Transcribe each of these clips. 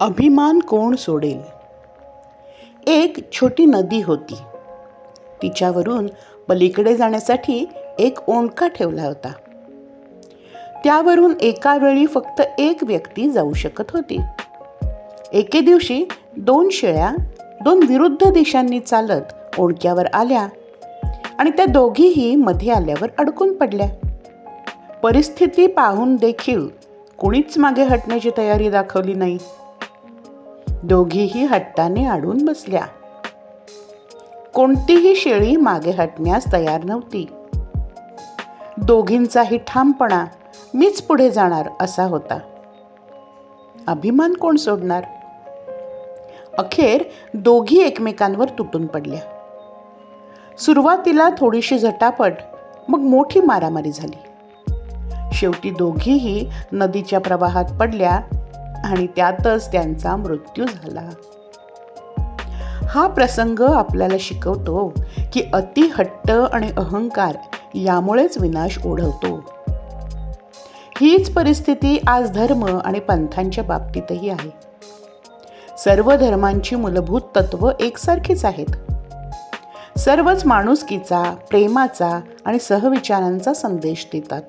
अभिमान कोण सोडेल? एक छोटी नदी होती. तिच्यावरून पलीकडे जाण्यासाठी एक ओंडका ठेवला होता. त्यावरून एका वेळी फक्त एक व्यक्ती जाऊ शकत होती. एके दिवशी दोन शेळ्या दोन विरुद्ध दिशांनी चालत ओंडक्यावर आल्या आणि त्या दोघीही मध्ये आल्यावर अडकून पडल्या. परिस्थिती पाहून देखील कुणीच मागे हटण्याची तयारी दाखवली नाही. दोघीही हट्टाने अडून बसल्या. कोणतीही शेळी मागे हटण्यास तयार नव्हती. दोघींचाही ठामपणा मीच पुढे जाणार असा होता. अभिमान कोण सोडणार? अखेर दोघी एकमेकांवर तुटून पडल्या. सुरुवातीला थोडीशी झटापट मग मोठी मारामारी झाली. शेवटी दोघीही नदीच्या प्रवाहात पडल्या आणि त्यातच त्यांचा मृत्यू झाला. हा प्रसंग आपल्याला शिकवतो की अतिहट्ट आणि अहंकार यामुळेच विनाश ओढवतो. हीच परिस्थिती आज धर्म आणि पंथांच्या बाबतीतही आहे. सर्व धर्मांची मूलभूत तत्व एकसारखीच आहेत. सर्वच माणुसकीचा प्रेमाचा आणि सहविचारांचा संदेश देतात.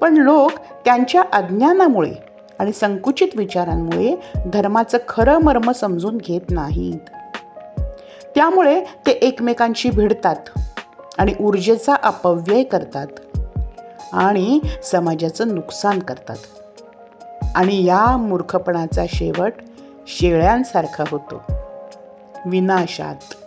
पण लोक त्यांच्या अज्ञानामुळे आणि संकुचित विचारांमुळे धर्माचं खरं मर्म समजून घेत नाहीत. त्यामुळे ते एकमेकांशी भिडतात आणि ऊर्जेचा अपव्यय करतात आणि समाजाचं नुकसान करतात. आणि या मूर्खपणाचा शेवट शेळ्यांसारखा होतो. विनाशात.